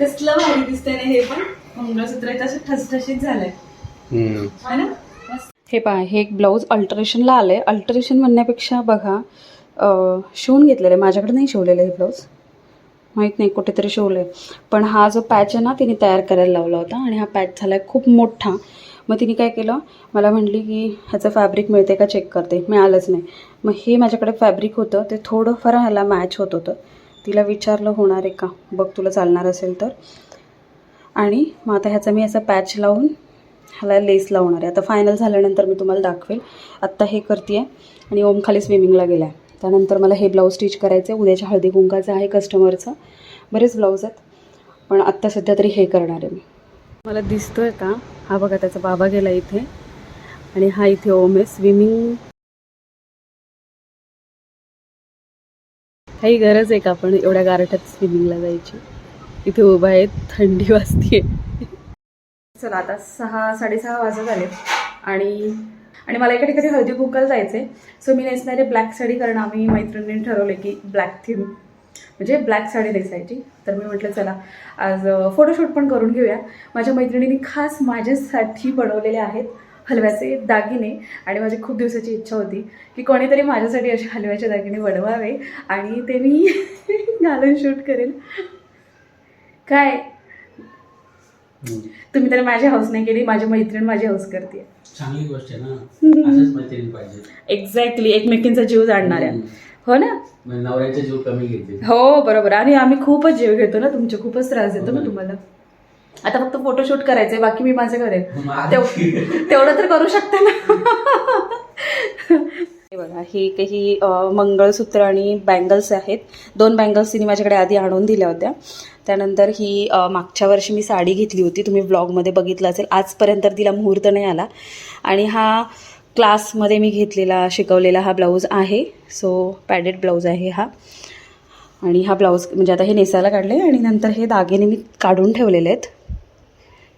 कसलं भारी दिसतंय ना हे पण मंगळसूत्र आहे तसं ठसठशीत झालंय. हम्म. है ना. हे पहा हे एक ब्लाऊज अल्टरेशनला आलं आहे अल्टरेशन म्हणण्यापेक्षा बघा शिवून घेतलेलं आहे माझ्याकडे नाही शिवलेलं हे ब्लाऊज. माहीत नाही कुठेतरी शिवलं आहे पण हा जो पॅच आहे ना तिने तयार करायला लावला होता आणि हा पॅच झाला आहे खूप मोठा. मग तिने काय केलं? मला म्हणली की ह्याचं फॅब्रिक मिळते का? चेक करते. मिळालंच नाही. मग हे माझ्याकडे फॅब्रिक होतं. ते थोडंफार ह्याला मॅच होत होतं. तिला विचारलं होणार आहे का? बघ तुला चालणार असेल तर. आणि मग आता ह्याचा मी असा पॅच लावून ह्याला लेस लावणार आहे. आता फायनल झाल्यानंतर मी तुम्हाला दाखवेल. आत्ता हे करते आणि ओम खाली स्विमिंगला गेला आहे त्यानंतर मला हे ब्लाऊज स्टिच करायचं आहे उद्याच्या हळदी कुंकाचं आहे कस्टमरचं बरेच ब्लाऊज आहेत. पण आत्ता सध्या तरी हे करणार आहे मी. मला दिसतो आहे का? हा बघा त्याचा बाबा गेला इथे. आणि हा इथे ओम आहे. स्विमिंग काही गरज आहे का आपण एवढ्या गारठ्यात स्विमिंगला जायची? इथे उभा आहे थंडी वाजते चला आता सहा साडेसहा वाजत आले आणि आणि मला एका ठिकाणी हळदी कुंकाला जायचं आहे सो मी नेसणारे ब्लॅक साडी कारण आम्ही मैत्रिणींनी ठरवलं की ब्लॅक थीम म्हणजे ब्लॅक साडी नेसायची. तर मी म्हटलं चला आज फोटोशूट पण करून घेऊया. माझ्या मैत्रिणींनी खास माझ्यासाठी बनवलेले आहेत. हलव्याचे दागिने. आणि माझी खूप दिवसाची इच्छा होती की कोणीतरी माझ्यासाठी असे हलव्याचे दागिने बनवावे. आणि ते मी घालून शूट करेल. काय. तुम्ही तर माझी हाऊस नाही केली. माझी मैत्रीण माझी हाऊस करते चांगली गोष्ट आहे ना. एक्झॅक्टली एकमेकींचा जीव जाणणाऱ्या. हो ना? मग नवऱ्याचा जीव कमी घेते हो बरोबर. आणि आम्ही खूपच जीव घेतो ना. तुमचे खूपच त्रास देतो ना तुम्हाला. आता फक्त फोटोशूट करायचंय बाकी मी माझं करेन. तेवढं तर करू शकता ना. हे बघा हे काही मंगळसूत्र आणि बँगल्स आहेत. दोन बँगल्स तिने माझ्याकडे आधी आणून दिल्या होत्या. त्यानंतर ही मागच्या वर्षी मी साडी घेतली होती. तुम्ही ब्लॉगमध्ये बघितलं असेल. आजपर्यंत तिला मुहूर्त नाही आला. आणि हा क्लासमध्ये मी घेतलेला शिकवलेला हा ब्लाऊज आहे. सो पॅडेड ब्लाऊज आहे हा. आणि हा ब्लाऊज म्हणजे आता हे नेसायला काढले आणि नंतर हे दागिने मी काढून ठेवलेले आहेत.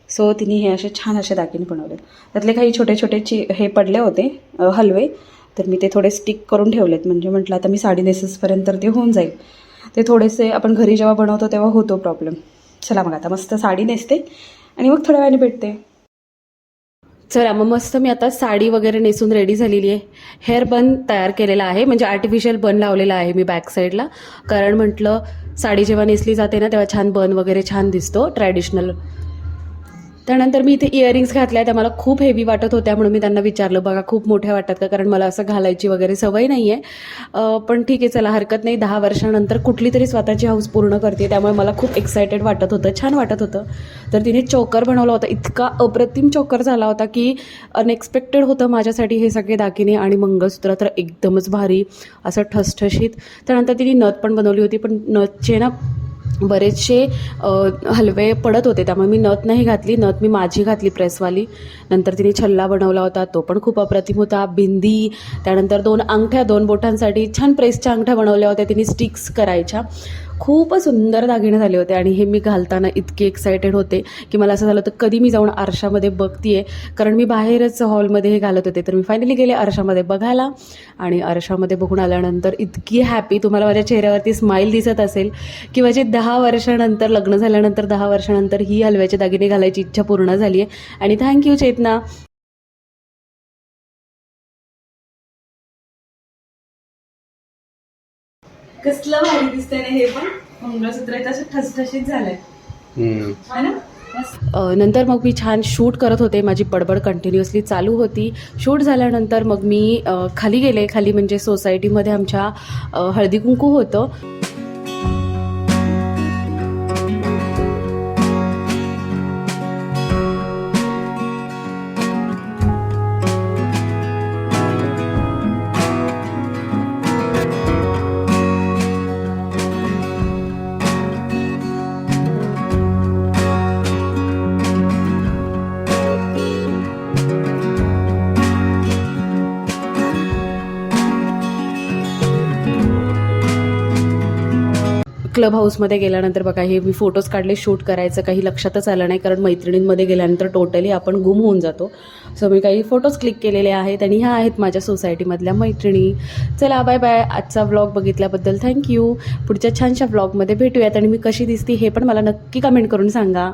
सो तिने हे असे छान असे दागिने बनवले त्यातले काही छोटे छोटे ची हे पडले होते हलवे. तर मी ते थोडे स्टिक करून ठेवलेत. म्हणजे म्हटलं आता मी साडी नेसेसपर्यंत ते होऊन जाईल. ते थोडेसे आपण घरी जेव्हा बनवतो तेव्हा होतो प्रॉब्लेम चला मग आता मस्त साडी नेसते आणि मग थोड्या वेळाने भेटते. चला मग मस्त मी आता साडी वगैरे नेसून रेडी झालेली आहे. हेअर बन तयार केलेला आहे. म्हणजे आर्टिफिशियल बन लावलेला आहे मी बॅक साईडला कारण म्हटलं साडी जेव्हा नेसली जाते ना तेव्हा छान बन वगैरे छान दिसतो. ट्रॅडिशनल त्यानंतर मी इथे इयरिंग्स घातल्या त्या मला खूप हेवी वाटत होत्या म्हणून मी त्यांना विचारलं बघा खूप मोठ्या वाटतात का? कारण मला असं घालायची वगैरे सवय नाही आहे पण ठीक आहे चला हरकत नाही. दहा वर्षानंतर कुठली तरी स्वतःची हाऊस पूर्ण करते. त्यामुळे मला खूप एक्सायटेड वाटत होतं छान वाटत होतं. तर तिने चोकर बनवला होता. इतका अप्रतिम चोकर झाला होता की अनएक्सपेक्टेड होतं माझ्यासाठी हे सगळे दागिने आणि मंगळसूत्र तर एकदमच भारी असं ठसठशीत. त्यानंतर तिने नथ पण बनवली होती पण नथचे ना बरेचसे हलवे पडत होते. त्यामुळे मी नथ नाही घातली. नथ मी माझी घातली प्रेसवाली. नंतर तिने छल्ला बनवला होता. तो पण खूप अप्रतिम होता. बिंदी त्यानंतर दोन अंगठ्या दोन बोटांसाठी छान प्रेसच्या अंगठ्या बनवल्या होत्या. तिने स्टिक्स करायच्या. खूपच सुंदर दागिने झाले होते आणि हे मी घालताना इतके एक्सायटेड होते की मला असं झालं होतं कधी मी जाऊन आरशामध्ये बघतीये? कारण मी बाहेरच हॉलमध्ये हे घालत होते. तर मी फायनली गेले आरशामध्ये बघायला आणि आरशामध्ये बघून आल्यानंतर इतकी हॅपी तुम्हाला माझ्या चेहऱ्यावरती स्माईल दिसत असेल की माझी दहा वर्षानंतर लग्न झाल्यानंतर दहा वर्षानंतर ही हलव्याचे दागिने घालायची इच्छा पूर्ण झाली आहे आणि थँक्यू चेतना. कसलं भारी दिसतंय ना हे पण मंगळसूत्र आहे तसं ठसठशीत झालंय. है ना? नंतर मग मी छान शूट करत होते माझी बडबड कंटिन्युअसली चालू होती. शूट झाल्यानंतर मग मी खाली गेले. खाली म्हणजे सोसायटीमध्ये आमच्या हळदी कुंकू होतं. क्लब हाऊसमध्ये गेल्यानंतर बघा हे मी फोटोज काढले शूट करायचं काही लक्षातच आलं नाही कारण मैत्रिणींमध्ये गेल्यानंतर टोटली आपण गुम होऊन जातो. सो मी काही फोटोज क्लिक केलेले आहेत आणि ह्या आहेत माझ्या सोसायटीमधल्या मैत्रिणी. चला बाय बाय आजचा व्लॉग बघितल्याबद्दल थँक्यू पुढच्या छानशा व्लॉगमध्ये भेटूयात आणि मी कशी दिसती हे पण मला नक्की कमेंट करून सांगा.